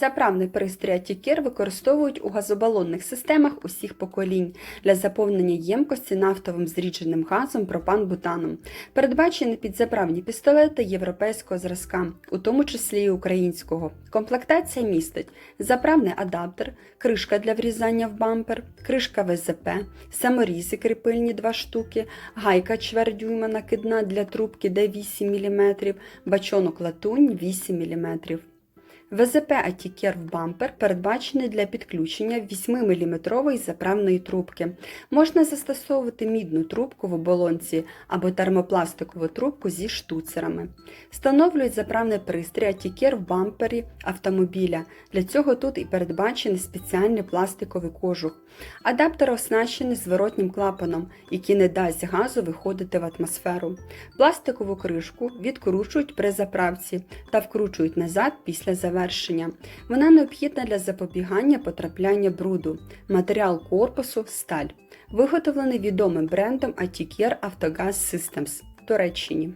Заправний пристрій Атікер використовують у газобалонних системах усіх поколінь для заповнення ємкості нафтовим зрідженим газом пропан-бутаном. Передбачені підзаправні пістолети європейського зразка, у тому числі і українського. Комплектація містить заправний адаптер, кришка для врізання в бампер, кришка ВЗП, саморізи кріпильні 2 штуки, гайка чверть дюйма накидна для трубки D8 мм, бачонок латунь 8 мм. ВЗП Атікер в бампер передбачений для підключення 8-мм заправної трубки. Можна застосовувати мідну трубку в оболонці або термопластикову трубку зі штуцерами. Встановлюють заправний пристрій Атікер в бампері автомобіля. Для цього тут і передбачений спеціальний пластиковий кожух. Адаптер оснащений зворотнім клапаном, який не дасть газу виходити в атмосферу. Пластикову кришку відкручують при заправці та вкручують назад після завершення. Вона необхідна для запобігання потрапляння бруду. Матеріал корпусу сталь. Виготовлений відомим брендом Attiker Autogas Systems Туреччині.